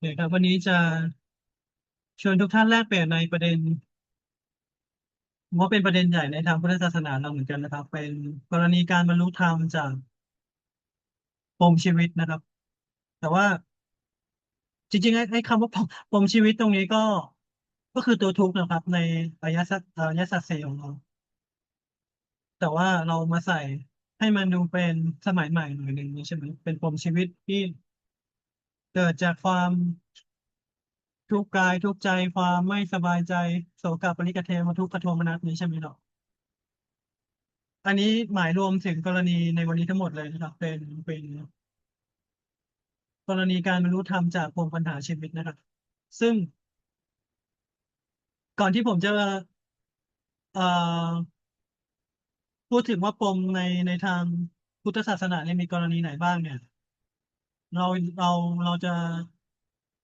เดี๋ยวครับวันนี้จะชวนทุกท่านแลกเปลี่ยนในประเด็นว่าเป็นประเด็นใหญ่ในทางพุทธศาสนาเราเหมือนกันนะครับ เป็นกรณีการบรรลุธรรมจากปมชีวิตนะครับ แต่ว่าจริงๆไอ้คำว่าปมชีวิตตรงนี้ก็ก็คือตัวทุกข์นะครับ ในอริยสัจอริยสัจสี่ของเราแต่ว่าเรามาใส่ให้มันดูเป็นสมัยใหม่หน่อยหนึ่งนะใช่ไหมเป็นปมชีวิตที่ เกิดจากความทุกข์กายทุกข์ใจความไม่สบายใจโศกปริกเทวทุกขโทมนัสนี้ใช่ไหมเนาะอันนี้หมายรวมถึงกรณีในวันนี้ทั้งหมดเลยนะครับ เป็นเป็นกรณีการบรรลุธรรมจากปมปัญหาชีวิตนะครับ ซึ่ง ก่อนที่ผมจะพูดถึงว่าปมในในทางพุทธศาสนาเนี่ยมีกรณีไหนบ้างเนี่ย เราเราเราจะ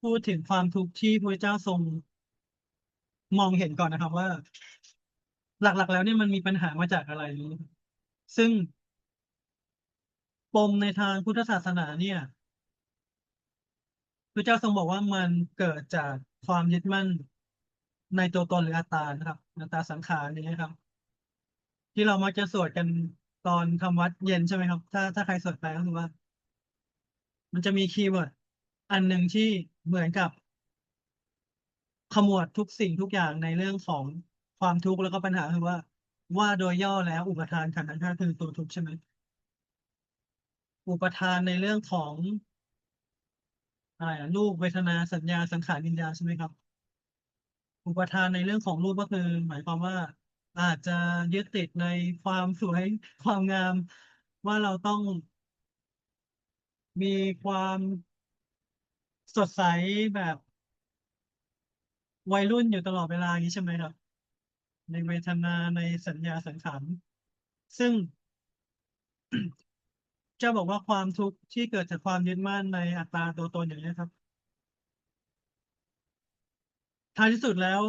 พูดถึงความทุกข์ที่พระเจ้าทรง มองเห็นก่อนนะครับว่า หลักๆ แล้วเนี่ยมันมีปัญหามาจากอะไร ซึ่งปมในทางพุทธศาสนาเนี่ยพระเจ้าทรงบอกว่ามันเกิดจากความยึดมั่นในตัวตนหรืออัตตานะครับอัตตาสังขารนี้นะครับ ที่เรามักจะสวดกันตอนทำวัดเย็นใช่ไหมครับ ถ้าถ้าใครสวดไปก็คือว่า มันจะมีคีย์เวิร์ดอันหนึ่งที่เหมือนกับขมวดทุกสิ่งทุกอย่างในเรื่องของความทุกข์แล้วก็ปัญหาคือว่า ว่าโดยย่อแล้วอุปทานขันธ์ทั้งห้าคือตัวทุกข์ใช่ไหมอุปทานในเรื่องของอะไรรูปเวทนาสัญญาสังขารวิญญาใช่ไหมครับ อุปทานในเรื่องของรูปก็คือ หมายความว่า อาจจะยึดติดในความสวยความงาม ว่าเราต้อง มีความสดใสแบบวัยรุ่นอยู่ตลอดเวลาอย่างนี้ใช่ไหมครับ ในเวทนาในสัญญาสังขารซึ่ง จะบอกว่าความทุกข์ที่เกิดจากความยึดมั่นในอัตตาตัวตนอย่างนี้ครับท้ายที่สุดแล้ว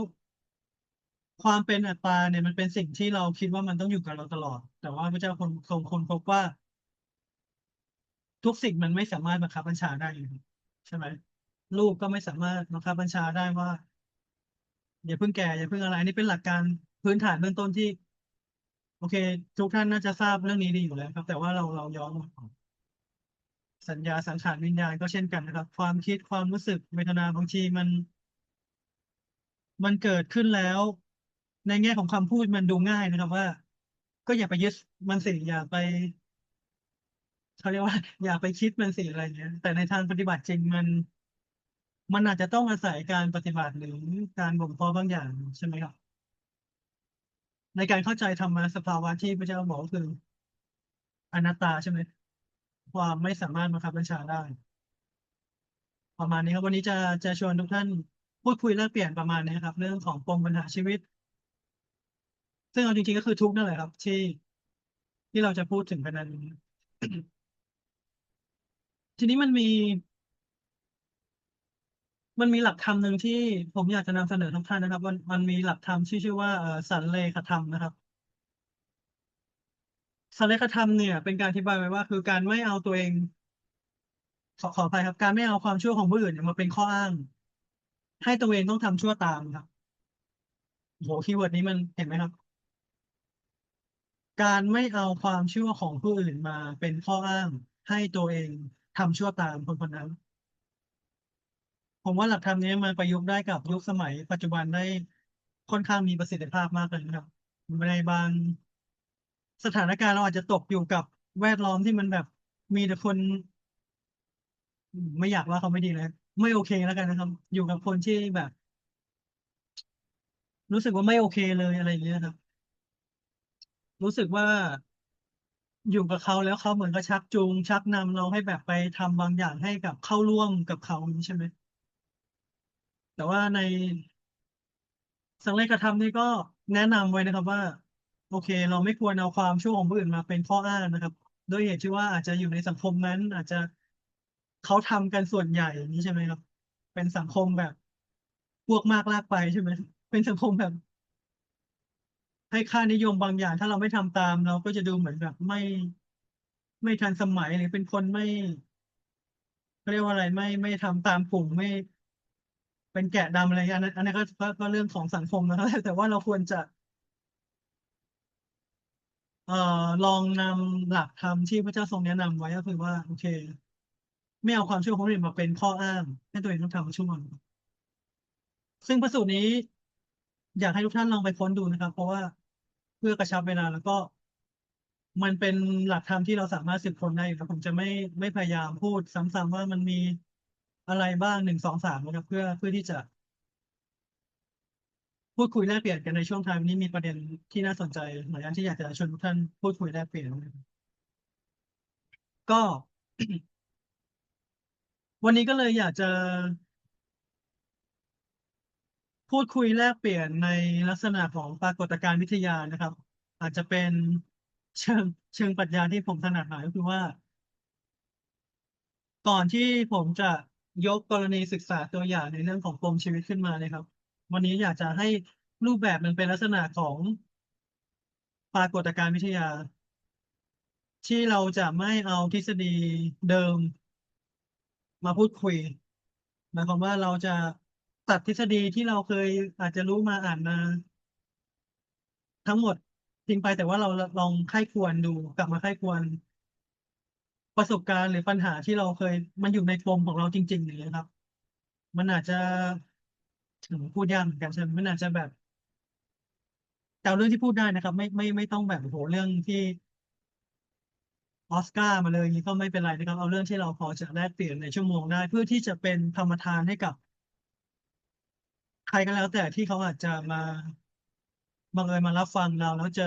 ความเป็นอัตตาเนี่ยมันเป็นสิ่งที่เราคิดว่ามันต้องอยู่กับเราตลอด แต่ว่าพระเจ้าคนทรงคนพบว่า ทุกสิ่งมันไม่สามารถบังคับบัญชาได้อยู่ดีใช่ไหมลูกก็ไม่สามารถบังคับบัญชาได้ว่าอย่าเพิ่งแก่อย่าเพิ่งอะไรนี่เป็นหลักการพื้นฐานเบื้องต้นที่ โอเค ทุกท่านน่าจะทราบเรื่องนี้ดีอยู่แล้วครับ แต่ว่าเราเราย้อนสัญญาสังขารวิญญาณก็เช่นกันนะครับ ความคิดความรู้สึกเวทนาบางทีมัน มันเกิดขึ้นแล้ว ในแง่ของคำพูดมันดูง่ายนะครับว่า ก็อย่าไปยึดมันสิอย่าไป เขาเรียกว่า อย่าไปคิดมันสิอะไรเงี้ย แต่ในทางปฏิบัติจริงมัน มันอาจจะต้องอาศัยการปฏิบัติหรือการบ่มเพาะบางอย่างใช่ไหมครับ ในการเข้าใจธรรมะสภาวะที่พระเจ้าบอกก็คืออนัตตาใช่ไหมความไม่สามารถบังคับบัญชาได้ ประมาณนี้ครับ วันนี้จะจะชวนทุกท่านพูดคุยแลกเปลี่ยนประมาณนี้ครับ เรื่องของปมปัญหาชีวิต ซึ่งเอาจริงๆก็คือทุกข์นั่นแหละครับ ที่ที่เราจะพูดถึงกันนั้น ทีนี้มันมี มันมีหลักธรรมหนึ่งที่ผมอยากจะนำเสนอทุกท่านนะครับ มันมันมีหลักธรรมที่ชื่อว่าเอ่อสันเลขธรรมนะครับ สันเลขธรรมเนี่ย เป็นการอธิบายไว้ว่า คือการไม่เอาตัวเอง ขอขออภัยครับ การไม่เอาความชั่วของผู้อื่นเนี่ยมาเป็นข้ออ้าง ให้ตัวเองต้องทำชั่วตามครับโอ้โหคีย์เวิร์ดนี้มันเห็นไหมครับ การไม่เอาความชั่วของผู้อื่นมาเป็นข้ออ้าง ให้ตัวเอง ทำชั่วตามคนคนนั้น ผมว่าหลักธรรมนี้มันประยุกต์ได้กับยุคสมัย ปัจจุบันได้ค่อนข้างมีประสิทธิภาพมากเลยนะครับในบางสถานการณ์เราอาจจะตกอยู่กับแวดล้อมที่มันแบบมีแต่คน ไม่อยากว่าเขาไม่ดีเลยไม่โอเคแล้วกันนะครับ อยู่กับคนที่แบบ รู้สึกว่าไม่โอเคเลยอะไรอย่างเงี้ยครับ รู้สึกว่า อยู่กับเขาแล้วเขาเหมือนกับชักจูง ชักนำเราให้แบบไปทำบางอย่างให้กับเข้าร่วมกับเขานี้ใช่ไหมแต่ว่าในสังเลขธรรมนี่ก็แนะนำไว้นะครับว่า โอเค เราไม่ควรเอาความชั่วของผู้อื่นมาเป็นข้ออ้างนะครับ ด้วยเหตุที่ว่าอาจจะอยู่ในสังคมนั้น อาจจะเขาทำกันส่วนใหญ่อย่างนี้ใช่ไหมครับ เป็นสังคมแบบพวกมากลากไปใช่ไหมเป็นสังคมแบบ ให้ค่านิยมบางอย่าง ถ้าเราไม่ทำตาม เราก็จะดูเหมือนแบบไม่ ไม่ทันสมัยหรือเป็นคนไม่เรียกว่าอะไรไม่ไม่ทำตามกลุ่มไม่ เป็นแกะดำอะไรอันนั้นอันนั้นก็ก็เรื่องของสังคมนะครับแต่ว่าเราควรจะเอ่อลองนำหลักธรรมที่พระเจ้าทรงแนะนำไว้ก็คือว่าโอเค ไม่เอาความเชื่อของคนอื่นมาเป็นข้ออ้าง ให้ตัวเองต้องทำชั่วซึ่งพระสูตรนี้ อยากให้ทุกท่านลองไปค้นดูนะครับ เพราะว่า พื่อกระชับเวลาแล้วก็ มันเป็นหลักธรรมที่เราสามารถสืบค้นได้อยู่ครับผมจะไม่ไม่พยายามพูดซ้ำๆว่ามันมีอะไรบ้างหนึ่งสองสามนะครับเพื่อเพื่อที่จะ พูดคุยแลกเปลี่ยนกันในช่วงท้ายวันนี้มีประเด็นที่น่าสนใจหลายอย่างที่อยากจะชวนทุกท่านพูดคุยแลกเปลี่ยนก็ วันนี้ก็เลยอยากจะ พูดคุยแลกเปลี่ยนในลักษณะของปรากฏการณ์วิทยานะครับ อาจจะเป็นเชิงเชิงปรัชญาที่ผมถนัดหน่อยก็คือว่า ก่อนที่ผมจะยกกรณีศึกษาตัวอย่างในเรื่องของปมชีวิตขึ้นมาเลยครับ วันนี้อยากจะให้รูปแบบมันเป็นลักษณะของปรากฏการณ์วิทยา ที่เราจะไม่เอาทฤษฎีเดิม มาพูดคุยหมายความว่าเราจะ ตัดทฤษฎีที่เราเคยอาจจะรู้มาอ่านมา ทั้งหมดทิ้งไปแต่ว่าเราลองไข้ควรดูกลับมาไข้ควร ประสบการณ์หรือปัญหาที่เราเคย มันอยู่ในปมของเราจริงๆอย่างเงี้ยครับ มันอาจจะถึงพูดยากเหมือนกันใช่ไหมมันอาจจะแบบแต่เรื่องที่พูดได้นะครับ ไม่ไม่ไม่ต้องแบบโหเรื่องที่ออสการ์มาเลยนี้ก็ไม่เป็นไรนะครับ เอาเรื่องที่เราพอจะแลกเปลี่ยนในชั่วโมงได้ เพื่อที่จะเป็นธรรมทานให้กับ รก็แล้วแต่ที่เขาอาจจะมาบังเอิญมารับฟังเราแล้วเจอ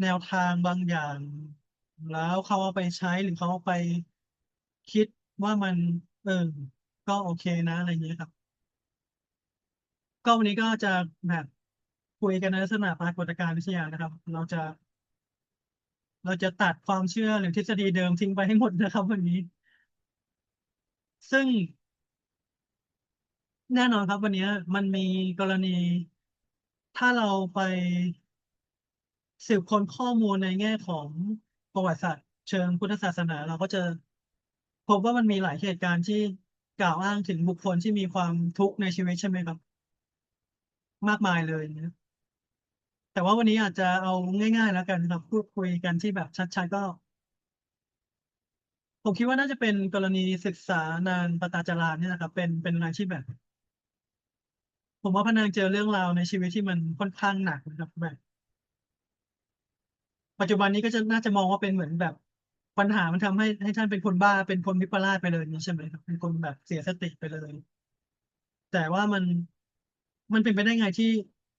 แนวทางบางอย่าง แล้วเขาเอาไปใช้หรือเขาเอาไปคิดว่ามันเออก็โอเคนะอะไรอย่างเงี้ยครับ ก็วันนี้ก็จะแบบคุยกันในลักษณะปรากฏการณ์วิทยานะครับ เราจะ เราจะตัดความเชื่อหรือทฤษฎีเดิมทิ้งไปให้หมดนะครับ วันนี้ ซึ่ง แน่นอนครับ วันนี้มันมีกรณี ถ้าเราไปสืบค้นข้อมูลในแง่ของประวัติศาสตร์ เชิงพุทธศาสนาเราก็จะพบว่ามันมีหลายเหตุการณ์ที่กล่าวอ้างถึงบุคคลที่มีความทุกข์ในชีวิตใช่ไหมครับ มากมายเลยนะแต่ว่าวันนี้อาจจะเอาง่าย ๆ แล้วกันครับพูดคุยกันที่แบบชัดๆก็ ผมคิดว่าน่าจะเป็นกรณีศึกษานางปตาจารานเนี่ยนะครับ เป็นเป็นอะไรที่แบบ ผมว่าพนางเจอเรื่องราวในชีวิตที่มันค่อนข้างหนักนะครับ แบบ ปัจจุบันนี้ก็จะน่าจะมองว่าเป็นเหมือนแบบ ปัญหามันทำให้ให้ท่านเป็นคนบ้า เป็นคนวิปลาสไปเลยนี่ใช่ไหมครับ เป็นคนแบบเสียสติไปเลย แต่ว่ามันมันเป็นไปได้ไงที่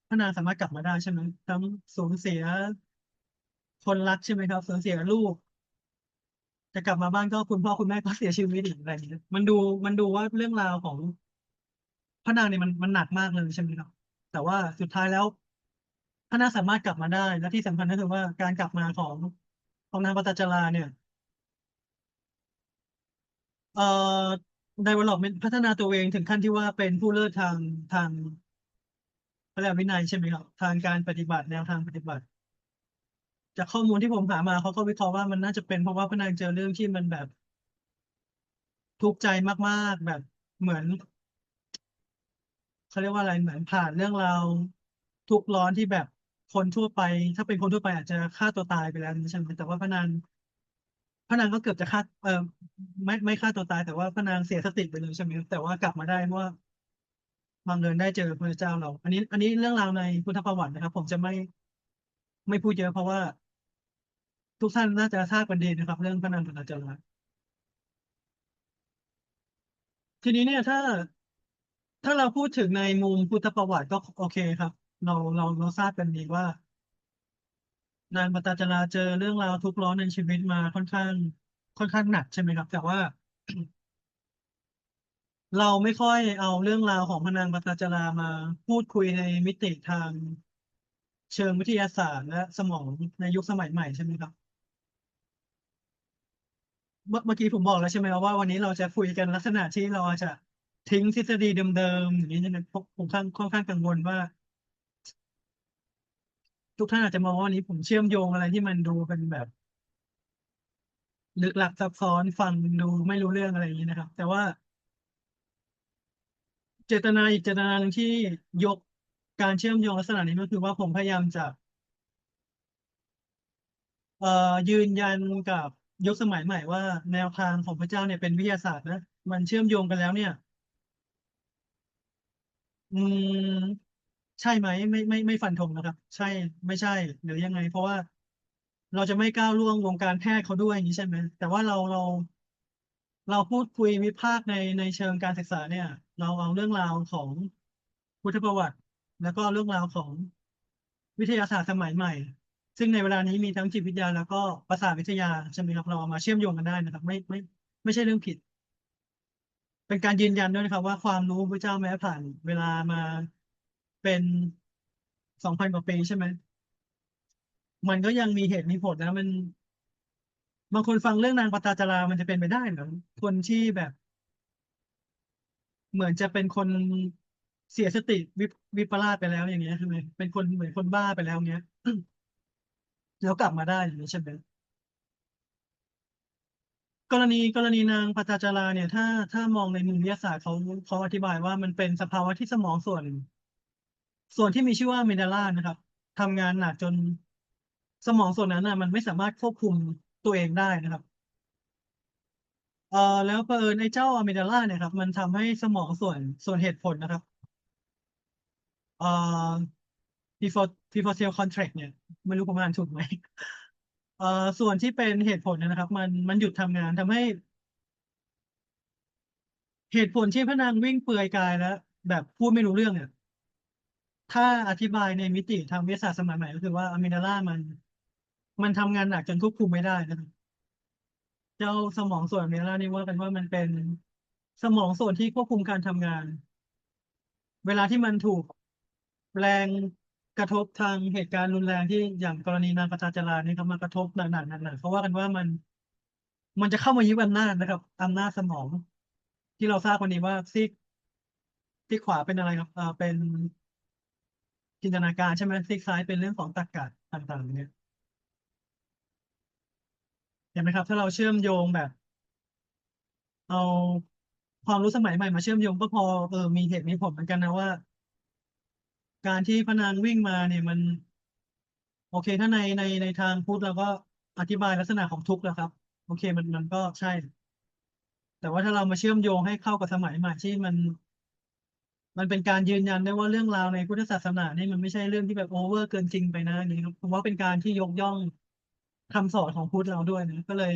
พระนางสามารถกลับมาได้ใช่ไหมทั้งสูญเสีย คนรักใช่ไหมครับสูญเสียลูก จะกลับมาบ้านก็คุณพ่อคุณแม่ก็เสียชีวิตอีกอะไรอย่างเงี้ยมันดูมันดูว่าเรื่องราวของ พระนางเนี่ยมันมันหนักมากเลยใช่ไหมครับแต่ว่าสุดท้ายแล้วพระนางสามารถกลับมาได้ และที่สำคัญก็คือว่าการกลับมาของของนางปตจาราเนี่ยเอ่อ development พัฒนาตัวเองถึงขั้นที่ว่าเป็นผู้เลิศทางทางพระรียกวินัยใช่ไหมครับทางการปฏิบัติแนวทางปฏิบัติ จากข้อมูลที่ผมหามาเขาก็วิเคราะห์ว่ามันน่าจะเป็นเพราะว่าพระนางเจอเรื่องที่มันแบบทุกข์ใจมากๆ แบบเหมือน เขาเรียกว่าอะไรเหมือนผ่านเรื่องราวทุกข์ร้อนที่แบบคนทั่วไป ถ้าเป็นคนทั่วไปอาจจะฆ่าตัวตายไปแล้วใช่ไหมแต่ว่าพระนางพระนางก็เกือบจะฆ่าเออไม่ไม่ฆ่าตัวตาย แต่ว่าพระนางเสียสติไปเลยใช่ไหมแต่ว่ากลับมาได้เพราะว่าบังเอิญได้เจอพระเจ้าเรา อันนี้ อันนี้เรื่องราวในพุทธประวัตินะครับ ผมจะไม่ไม่พูดเยอะเพราะว่า ทุกท่านน่าจะทราบกันดีนนะครับ เรื่องพระนางปตจาราทีนี้เนี่ยถ้า ถ้าเราพูดถึงในมุมพุทธประวัติก็โอเคครับ เราเราเราทราบกันดีว่า นางปตจาราเจอเรื่องราวทุกข์ร้อนในชีวิตมาค่อนข้าง ค่อนข้างหนักใช่ไหมครับ แต่ว่า เราไม่ค่อยเอาเรื่องราวของพระนางปตจารามาพูดคุยในมิติทางเชิงวิทยาศาสตร์และสมองในยุคสมัยใหม่ใช่ไหมครับ เมื่อเมื่อกี้ผมบอกแล้วใช่ไหมครับว่าวันนี้เราจะคุยกันลักษณะที่เราอาจจะ ทิ้งทฤษฎีเดิมๆอย่างนี้ใช่ไหมผมค่อนค่อนข้างกังวลว่า ทุกท่านอาจจะมองว่านนี้ ผมเชื่อมโยงอะไรที่มันดูเป็นแบบลึกลับซับซ้อนฟังดูไม่รู้เรื่องอะไรอย่างนี้นะครับ แต่ว่า เจตนาอีกเจตนาหนึ่งที่ยกการเชื่อมโยงลักษณะนี้ก็คือว่าผมพยายามจะเอ่อยืนยันกับยุคสมัยใหม่ว่า แนวทางของพระเจ้าเนี่ยเป็นวิทยาศาสตร์นะมันเชื่อมโยงกันแล้วเนี่ย อืม ใช่ไหม ไม่ไม่ไม่ฟันธงนะครับ ใช่ ไม่ใช่ หรือยังไง เพราะว่าเราจะไม่ก้าวล่วงวงการแพทย์เขาด้วยอย่างนี้ใช่ไหมแต่ว่าเราเรา เราพูดคุยวิพากษ์ในในเชิงการศึกษาเนี่ย เราเอาเรื่องราวของพุทธประวัติ แล้วก็เรื่องราวของวิทยาศาสตร์สมัยใหม่ ซึ่งในเวลานี้มีทั้งจิตวิทยา แล้วก็ประสาทวิทยาใช่ไหมครับเราเอามาเชื่อมโยงกันได้นะครับ ไม่ไม่ ไม่ใช่เรื่องผิด เป็นการยืนยันด้วยนะครับว่าความรู้พระเจ้าแม้ผ่านเวลามาเป็นสองพันกว่าปีใช่ไหม มันก็ยังมีเหตุมีผลนะ มัน บางคนฟังเรื่องนางปตาจารามันจะเป็นไปได้เหรอคนที่แบบ เหมือนจะเป็นคนเสียสติวิปวิปลาสไปแล้วอย่างเงี้ยใช่ไหมเป็นคนเหมือนคนบ้าไปแล้วเงี้ย แล้วกลับมาได้อย่างนี้ใช่ไหม กรณีกรณีนางปตาจาราเนี่ย ถ้าถ้ามองในมุมวิทยาศาสตร์เขาเขาอธิบายว่ามันเป็นสภาวะที่สมองส่วน ส่วนที่มีชื่อว่าเมดาล่านะครับทำงานหนักจนสมองส่วนนั้นน่ะ มันไม่สามารถควบคุมตัวเองได้นะครับเอ่อแล้วเผอิญไอ้เจ้าอะมิดาลาเนี่ยครับ มันทำให้สมองส่วนส่วนเหตุผลนะครับเอ่อ prefrontal prefrontal cortex เนี่ย ไม่รู้ผมอ่านถูกไหม อ่อส่วนที่เป็นเหตุผลนะครับ มันมันหยุดทำงานทำให้ เหตุผลที่พระนางวิ่งเปลือยกายแล้วแบบพูดไม่รู้เรื่องเนี่ย ถ้าอธิบายในมิติทางวิทยาศาสตร์สมัยใหม่ก็คือว่าอะมิกดาลามัน มันทำงานหนักจนควบคุมไม่ได้นะครับ เจ้าสมองส่วนอะมิกดาลานี่ว่ากันว่ามันเป็นสมองส่วนที่ควบคุมการทำงาน เวลาที่มันถูกแรง กระทบทางเหตุการณ์รุนแรงที่อย่างกรณีนางปตาจาราเนี่ยครับมากระทบหนักๆหนักๆเขาว่ากันว่ามัน มันจะเข้ามายึดอำนาจนะครับอำนาจสมอง ที่เราทราบวันนี้ว่าซีกซีกขวาเป็นอะไรครับอ่าเป็นจินตนาการใช่ไหมซีกซ้ายเป็นเรื่องของตรรกะต่างๆเนี่ยเห็นไหมครับ ถ้าเราเชื่อมโยงแบบ เอาความรู้สมัยใหม่มาเชื่อมโยงก็พอเออมีเหตุมีผลเหมือนกันนะว่า การที่พระนางวิ่งมาเนี่ยมัน โอเค ถ้าในในในทางพุทธเราก็อธิบายลักษณะของทุกข์แล้วครับ โอเคมันมันก็ใช่ แต่ว่าถ้าเรามาเชื่อมโยงให้เข้ากับสมัยใหม่ที่มัน มันเป็นการยืนยันได้ว่าเรื่องราวในพุทธศาสนาเนี่ยมันไม่ใช่เรื่องที่แบบโอเวอร์เกินจริงไปนะนี้ครับผมว่าเป็นการที่ยกย่องคำสอนของพุทธเราด้วยนะก็เลย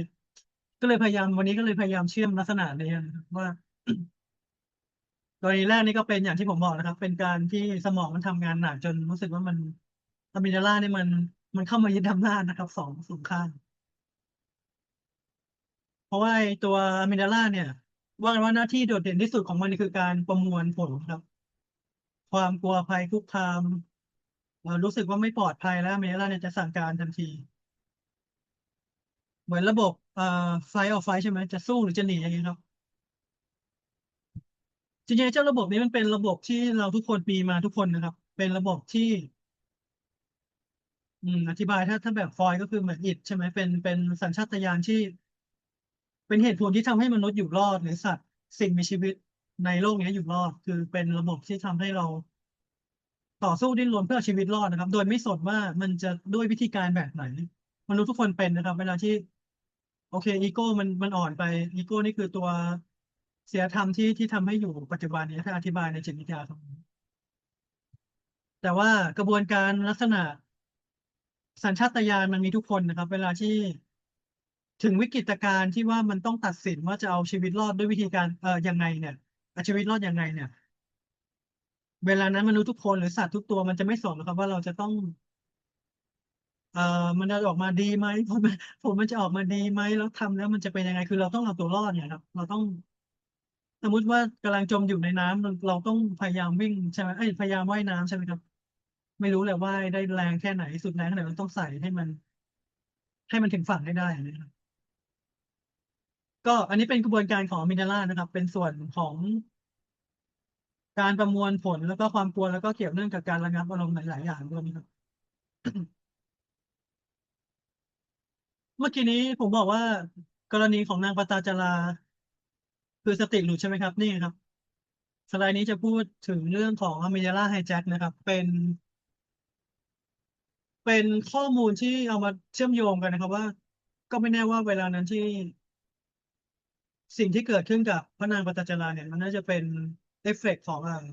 ก็เลยพยายามวันนี้ก็เลยพยายามเชื่อมลักษณะนี้นะว่า กรณีแรกนี่ก็เป็นอย่างที่ผมบอกนะครับ เป็นการที่สมองมันทำงานหนักจนรู้สึกว่ามันอะมิกดาลานี่มันมันเข้ามายึดอำนาจนะครับสองสองข้างเพราะว่าตัวอะมิกดาลาเนี่ย ว่ากันว่าหน้าที่โดดเด่นที่สุดของมันคือการประมวลผลครับ ความกลัวภัยคุกคามเอ่อรู้สึกว่าไม่ปลอดภัยแล้วอะมิกดาลาเนี่ยจะสั่งการทันที เหมือนระบบเอ่อไฟออกไฟใช่ไหมจะสู้หรือจะหนีอย่างนี้ครับ จริงๆเจ้าระบบนี้มันเป็นระบบที่เราทุกคนมีมาทุกคนนะครับ เป็นระบบที่ อืมอธิบายถ้าถ้าแบบฟอยล์ก็คือเหมือนอิฐใช่ไหมเป็นเป็นสัญชาตญาณที่ เป็นเหตุผลที่ทำให้มนุษย์อยู่รอด หรือสัตว์สิ่งมีชีวิตในโลกนี้อยู่รอด คือเป็นระบบที่ทำให้เราต่อสู้ดิ้นรนเพื่อชีวิตรอดนะครับ โดยไม่สนว่ามันจะด้วยวิธีการแบบไหนมนุษย์ทุกคนเป็นนะครับ เวลาที่ โอเค อีโก้มันมันอ่อนไป อีโก้นี่คือตัว ศีลธรรมที่ที่ทำให้อยู่ปัจจุบันนี้ถ้าอธิบายในจิตวิทยาตรงนี้แต่ว่ากระบวนการลักษณะ สัญชาตญาณมันมีทุกคนนะครับ เวลาที่ถึงวิกฤตการณ์ที่ว่ามันต้องตัดสินว่าจะเอาชีวิตรอดด้วยวิธีการเอ่อยังไงเนี่ยเอาชีวิตรอดยังไงเนี่ย เวลานั้นมนุษย์ทุกคนหรือสัตว์ทุกตัวมันจะไม่สนหรอกครับ ว่าเราจะต้อง เอ่อมันจะออกมาดีไหมผลมันผลมันจะออกมาดีไหมแล้วทำแล้วมันจะเป็นยังไงคือเราต้องเอาตัวรอดเนี่ยครับ เราต้อง สมมุติว่ากำลังจมอยู่ในน้ำเราเราต้องพยายามวิ่งใช่ไหมเอ้ยพยายามว่ายน้ำใช่ไหมครับ ไม่รู้แหละว่ายได้แรงแค่ไหนสุดแรงแค่ไหนมันต้องใส่ให้มัน ให้มันถึงฝั่งให้ได้นะครับก็อันนี้เป็นกระบวนการของมินาร่านะครับ เป็นส่วนของการประมวลผลแล้วก็ความกลัวแล้วก็เกี่ยวเนื่องกับการระงับอารมณ์หลาย ๆ อย่างด้วยนะครับ เมื่อกี้นี้ผมบอกว่ากรณีของนางปตาจารา คือสติหลุดใช่ไหมครับ นี่ครับ สไลด์นี้จะพูดถึงเรื่องของ Amygdala Hijack นะครับ เป็น เป็นข้อมูลที่เอามาเชื่อมโยงกันนะครับ ว่า ก็ไม่แน่ว่าเวลานั้นที่ สิ่งที่เกิดขึ้นกับพระนางปตจราเนี่ย มันน่าจะเป็นเอฟเฟกต์ของอ่า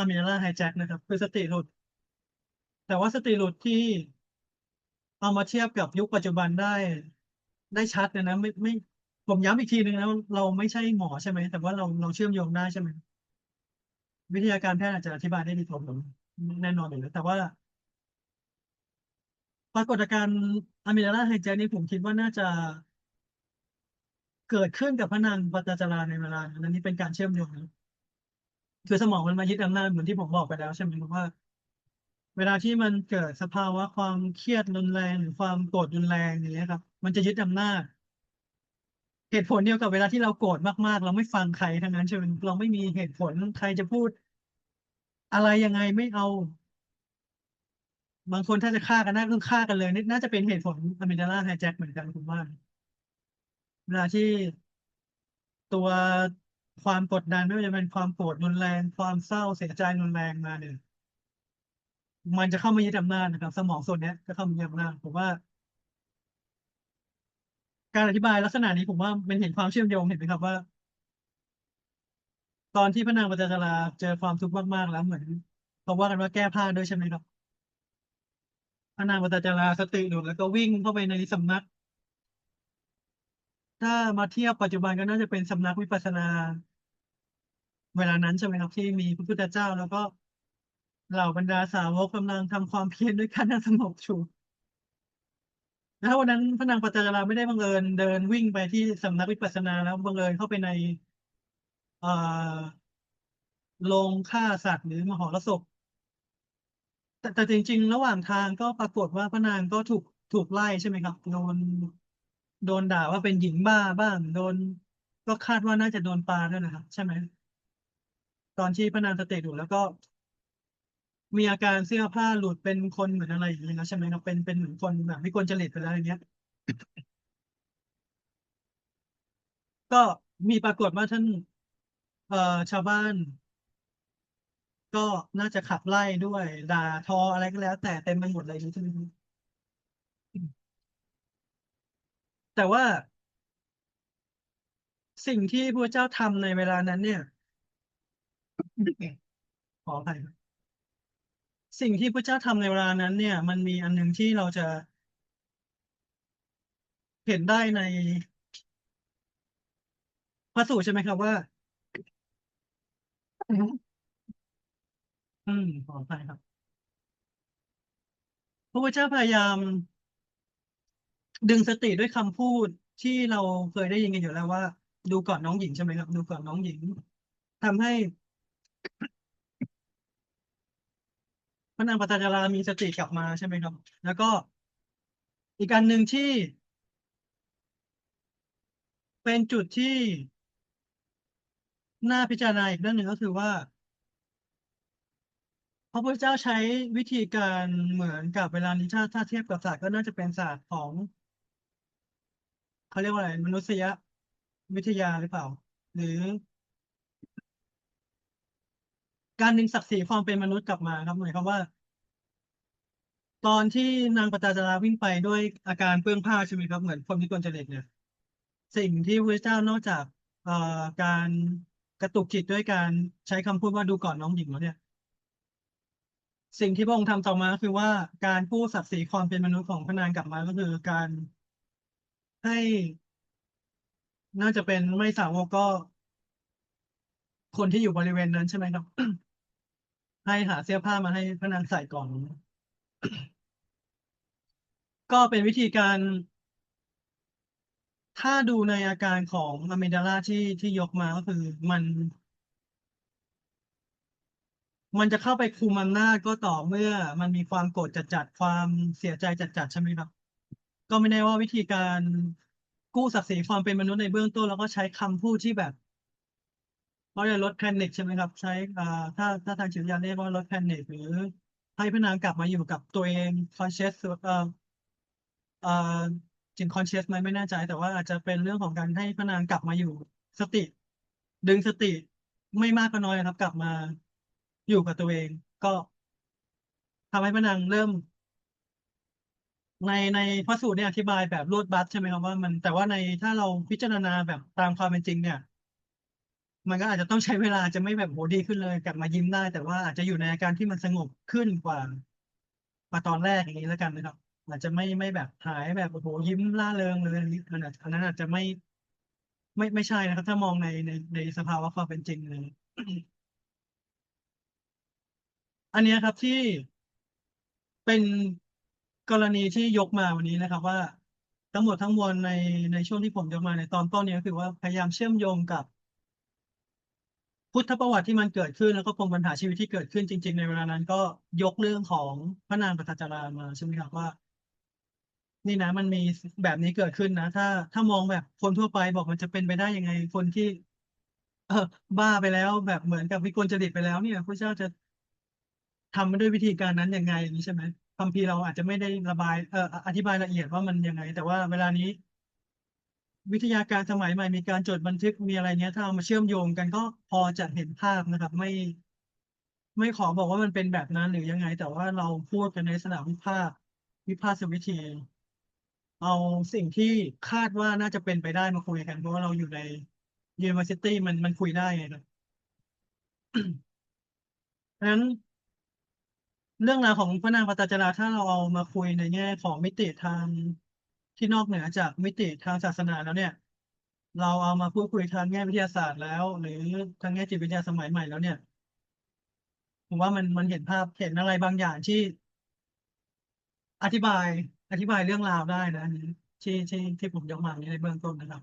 Amygdala Hijack นะครับ คือสติหลุด แต่ว่าสติหลุดที่เอามาเทียบกับยุคปัจจุบันได้ได้ชัดเลยนะไม่ไม่ ผมย้ำอีกทีหนึ่งนะเราไม่ใช่หมอใช่ไหม แต่ว่าเราเราเชื่อมโยงได้ใช่ไหม วิทยาการแพทย์อาจจะอธิบายได้ดีกว่าผมแน่นอนอยู่แล้วแต่ว่า ปรากฏการณ์อะมิดาลาไฮแจ็คนี่ผมคิดว่าน่าจะ เกิดขึ้นกับพระนางปตจราในเวลานั้นอันนี้เป็นการเชื่อมโยงนะคือสมองมันมายึดอำนาจเหมือนที่ผมบอกไปแล้วใช่ไหมว่า เวลาที่มันเกิดสภาวะความเครียดรุนแรงหรือความโกรธรุนแรงอย่างเงี้ยครับ มันจะยึดอำนาจ เหตุผลเดียวกับเวลาที่เราโกรธมากๆ เราไม่ฟังใครทั้งนั้นใช่ไหมเราไม่มีเหตุผลใครจะพูด อะไรยังไงไม่เอา บางคนถ้าจะฆ่ากันน่าต้องฆ่ากันเลยนี่น่าจะเป็นเหตุผลอะมิดาลาไฮแจ็คเหมือนกันผมว่าเวลาที่ตัวความกดดันไม่ว่าจะเป็นความโกรธรุนแรง ความเศร้าเสียใจรุนแรงมาเนี่ยมันจะเข้ามายึดอำนาจนะครับ สมองส่วนเนี้ยจะเข้ามายึดอำนาจผมว่า การอธิบายลักษณะนี้ผมว่ามันเห็นความเชื่อมโยงเห็นไหมครับว่า ตอนที่พระนางปตจราเจอความทุกข์มากๆแล้วเหมือนเขาว่ากันว่าแก้ผ้าด้วยใช่ไหมครับพระนางปตจราสติหลุดแล้วก็วิ่งเข้าไปในสำนัก ถ้ามาเทียบปัจจุบันก็น่าจะเป็นสำนักวิปัสสนา เวลานั้นใช่ไหมครับที่มีพระพุทธเจ้าแล้วก็เหล่าบรรดาสาวกกำลังทำความเพียรด้วยการนั่งสงบอยู่ แล้ววันนั้นพระนางปตจราไม่ได้บังเอิญเดินวิ่งไปที่สำนักวิปัสสนาแล้วบังเอิญเข้าไปในเอ่อโรงฆ่าสัตว์หรือมหรสพแต่แต่จริง ๆ ระหว่างทางก็ปรากฏว่าพระนางก็ถูกถูกไล่ใช่ไหมครับโดนโดนด่าว่าเป็นหญิงบ้าบ้างโดน ก็คาดว่าน่าจะโดนปาด้วยนะครับใช่ไหมตอนที่พระนางสติหลุดแล้วก็ มีอาการเสื้อผ้าหลุดเป็นคนเหมือนอะไรอย่างเงี้ยนะใช่ไหมครับเป็นเป็นเหมือนคนแบบไม่ควรจริตไปแล้วอย่างเงี้ย ก็มีปรากฏว่าท่าน เอ่อชาวบ้าน ก็น่าจะขับไล่ด้วยด่าทออะไรก็แล้ว แต่เต็มไปหมดเลยใช่ไหมแต่ว่า สิ่งที่พระเจ้าทำในเวลานั้นเนี่ยขออภัยครับ สิ่งที่พระเจ้าทำในเวลานั้น เนี่ย มันมีอันหนึ่งที่เราจะ เห็นได้ในพระสูตรใช่ไหมครับว่า อืมขออภัยครับพระพุทธเจ้าพยายาม ดึงสติด้วยคำพูดที่เราเคยได้ยินกันอยู่แล้วว่า ดูก่อนน้องหญิงใช่ไหมครับ ดูก่อนน้องหญิงทำให้ พระนางปตจารามีสติกลับมาใช่ไหมครับ แล้วก็อีกอันหนึ่งที่ เป็นจุดที่น่าพิจารณาอีกเรื่องหนึ่งก็คือว่า พระพุทธเจ้าใช้วิธีการเหมือนกับเวลานี้ถ้าถ้าเทียบกับศาสตร์ก็น่าจะเป็นศาสตร์ของเขาเรียกว่าอะไรมนุษยวิทยาหรือเปล่า หรือ การดึงศักดิ์ศรีความเป็นมนุษย์กลับมาครับหมายความว่า ตอนที่นางปตจราวิ่งไปด้วยอาการเปื้องผ้าใช่ไหมครับเหมือนคนที่กวนจริตเนี่ย สิ่งที่พระเจ้านอกจากเอ่อการกระตุกจิตด้วยการใช้คำพูดว่าดูก่อนน้องหญิงแล้วเนี่ย สิ่งที่พระองค์ทำต่อมาคือว่าการกู้ศักดิ์ศรีความเป็นมนุษย์ของพระนางกลับมาก็คือการให้ น่าจะเป็นไม่สาวกก็ คนที่อยู่บริเวณนั้นใช่ไหมครับ ให้หาเสื้อผ้ามาให้พระนางใส่ก่อน ก็เป็นวิธีการ ถ้าดูในอาการของอะมิดาลาที่ที่ยกมาก็คือมัน มันจะเข้าไปคุมอำนาจก็ต่อเมื่อ มันมีความโกรธจัดๆความเสียใจจัดๆใช่ไหมครับก็ไม่แน่ว่าวิธีการกู้ศักดิ์ศรีความเป็นมนุษย์ในเบื้องต้น แล้วก็ใช้คำพูดที่แบบ เขาเรียกลดแพนิคใช่ไหมครับ ใช้อ่าถ้าถ้าทางจิตวิทยาเรียกว่าลดแพนิคหรือให้พระนางกลับมาอยู่กับตัวเอง conscious เอ่อเอ่อจริง conscious ไหมไม่แน่ใจ แต่ว่าอาจจะเป็นเรื่องของการให้พระนางกลับมาอยู่สติ ดึงสติไม่มากก็น้อยครับ กลับมาอยู่กับตัวเอง ก็ทำให้พนางเริ่ม ในในพระสูตรเนี่ยอธิบายแบบรวดบัดใช่ไหมครับว่ามันแต่ว่าในถ้าเราพิจารณาแบบตามความเป็นจริงเนี่ย มันก็อาจจะต้องใช้เวลาจะไม่แบบโหดีขึ้นเลยกลับมายิ้มได้ แต่ว่าอาจจะอยู่ในอาการที่มันสงบขึ้นกว่ามาตอนแรกอย่างนี้แล้วกันนะครับ อาจจะไม่ไม่แบบหายแบบโอ้โหยิ้มร่าเริงเลยอันนั้นอันนั้นอาจจะไม่ไม่ไม่ใช่นะครับ ถ้ามองในในในสภาวะความเป็นจริงเลยอันนี้ครับที่เป็นกรณีที่ยกมาวันนี้นะครับ ว่าทั้งหมดทั้งมวลในในช่วงที่ผมยกมาในตอนต้นนี้ก็คือว่าพยายามเชื่อมโยงกับ พุทธประวัติที่มันเกิดขึ้น แล้วก็ปมปัญหาชีวิตที่เกิดขึ้นจริง ๆ ในเวลานั้น ก็ยกเรื่องของพระนางปทัจจารามาใช่ไหมครับว่า นี่นะมันมีแบบนี้เกิดขึ้นนะ ถ้า ถ้ามองแบบคนทั่วไปบอกมันจะเป็นไปได้ยังไงคนที่ เออบ้าไปแล้วแบบเหมือนกับวิกลจริตไปแล้วเนี่ยพระเจ้าจะทำด้วยวิธีการนั้นยังไงอย่างนี้ใช่ไหมคัมภีร์เราอาจจะไม่ได้ระบายเอ่ออธิบายละเอียดว่ามันยังไง แต่ว่าเวลานี้ วิทยาการสมัยใหม่มีการจดบันทึกมีอะไรเนี้ย ถ้าเอามาเชื่อมโยงกันก็พอจะเห็นภาพนะครับ ไม่ ไม่ขอบอกว่ามันเป็นแบบนั้นหรือยังไง แต่ว่าเราพูดกันในลักษณะวิพากษ์วิพากษ์วิธี เอาสิ่งที่คาดว่าน่าจะเป็นไปได้มาคุยกัน เพราะว่าเราอยู่ใน University มันมันคุยได้ไงครับเพราะฉะนั้นเรื่องราวของพระนางปตจราถ้าเราเอามาคุยในแง่ของมิติทาง ที่นอกเหนือจากมิติทางศาสนาแล้วเนี่ย เราเอามาพูดคุยทางแง่วิทยาศาสตร์แล้ว หรือทางแง่จิตวิทยาสมัยใหม่แล้วเนี่ยผมว่ามันมันเห็นภาพเห็นอะไรบางอย่างที่ อธิบาย อธิบายเรื่องราวได้นะอันนี้ที่ที่ที่ผมยกมาในเบื้องต้นนะครับ